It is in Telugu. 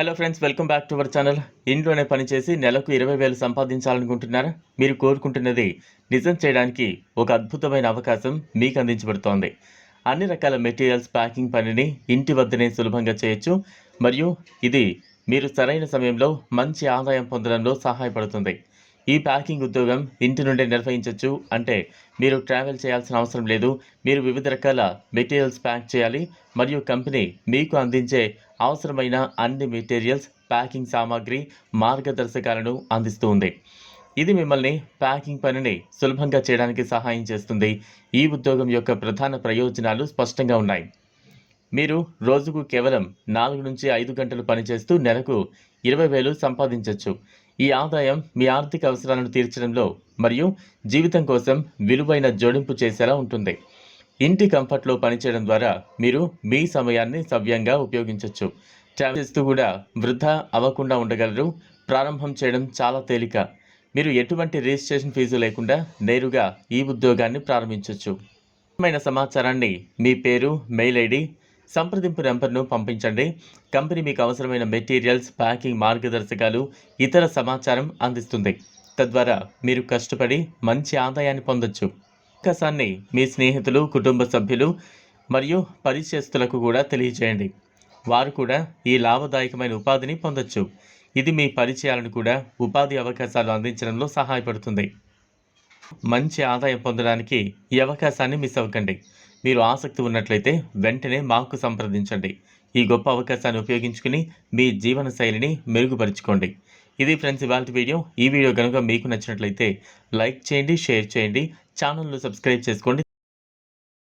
Hello friends welcome back to our channel ఇంట్లోనే పనిచేసి నెలకు ఇరవై వేలు సంపాదించాలనుకుంటున్నారా. మీరు కోరుకుంటున్నది నిజం చేయడానికి ఒక అద్భుతమైన అవకాశం మీకు అందించబడుతోంది. అన్ని రకాల మెటీరియల్స్ ప్యాకింగ్ పనిని ఇంటి వద్దనే సులభంగా చేయొచ్చు. మరియు ఇది మీరు సరైన సమయంలో మంచి ఆదాయం పొందడంలో సహాయపడుతుంది. ఈ ప్యాకింగ్ ఉద్యోగం ఇంటి నుండి నిర్వహించవచ్చు అంటే మీరు ట్రావెల్ చేయాల్సిన అవసరం లేదు. మీరు వివిధ రకాల మెటీరియల్స్ ప్యాక్ చేయాలి. మరియు కంపెనీ మీకు అందించే అవసరమైన అన్ని మెటీరియల్స్ ప్యాకింగ్ సామాగ్రి మార్గదర్శకాలను అందిస్తుంది. ఇది మిమ్మల్ని ప్యాకింగ్ పనిని సులభంగా చేయడానికి సహాయం చేస్తుంది. ఈ ఉద్యోగం యొక్క ప్రధాన ప్రయోజనాలు స్పష్టంగా ఉన్నాయి. మీరు రోజుకు కేవలం నాలుగు నుంచి ఐదు గంటలు పనిచేస్తూ నెలకు ఇరవై వేలు సంపాదించవచ్చు ఈ ఆదాయం మీ ఆర్థిక అవసరాలను తీర్చడంలో మరియు జీవితం కోసం విలువైన జోడింపు చేసేలా ఉంటుంది. ఇంటి కంఫర్ట్లో పనిచేయడం ద్వారా మీరు మీ సమయాన్ని సవ్యంగా ఉపయోగించవచ్చు ట్రావెల్ చేస్తూ కూడా వృధా అవ్వకుండా ఉండగలరు. ప్రారంభం చేయడం చాలా తేలిక. మీరు ఎటువంటి రిజిస్ట్రేషన్ ఫీజు లేకుండా నేరుగా ఈ ఉద్యోగాన్ని ప్రారంభించవచ్చు ముఖ్యమైన సమాచారాన్ని మీ పేరు మెయిల్ ఐడి సంప్రదింపు నెంబర్ను పంపించండి. కంపెనీ మీకు అవసరమైన మెటీరియల్స్ ప్యాకింగ్ మార్గదర్శకాలు ఇతర సమాచారం అందిస్తుంది. తద్వారా మీరు కష్టపడి మంచి ఆదాయాన్ని పొందొచ్చు. అవకాశాన్ని మీ స్నేహితులు కుటుంబ సభ్యులు మరియు పరిచయస్తులకు కూడా తెలియజేయండి. వారు కూడా ఈ లాభదాయకమైన ఉపాధిని పొందొచ్చు. ఇది మీ పరిచయాలను కూడా ఉపాధి అవకాశాలు అందించడంలో సహాయపడుతుంది. మంచి ఆదాయం పొందడానికి ఈ అవకాశాన్ని మిస్ అవ్వకండి. మీరు ఆసక్తి ఉన్నట్లయితే వెంటనే మాకు సంప్రదించండి. ఈ గొప్ప అవకాశాన్ని ఉపయోగించుకుని మీ జీవన శైలిని మెరుగుపరుచుకోండి. ఇది ఫ్రెండ్స్ ఇవాళ వీడియో. ఈ వీడియో కనుక మీకు నచ్చినట్లయితే లైక్ చేయండి షేర్ చేయండి. ఛానల్ను సబ్స్క్రైబ్ చేసుకోండి.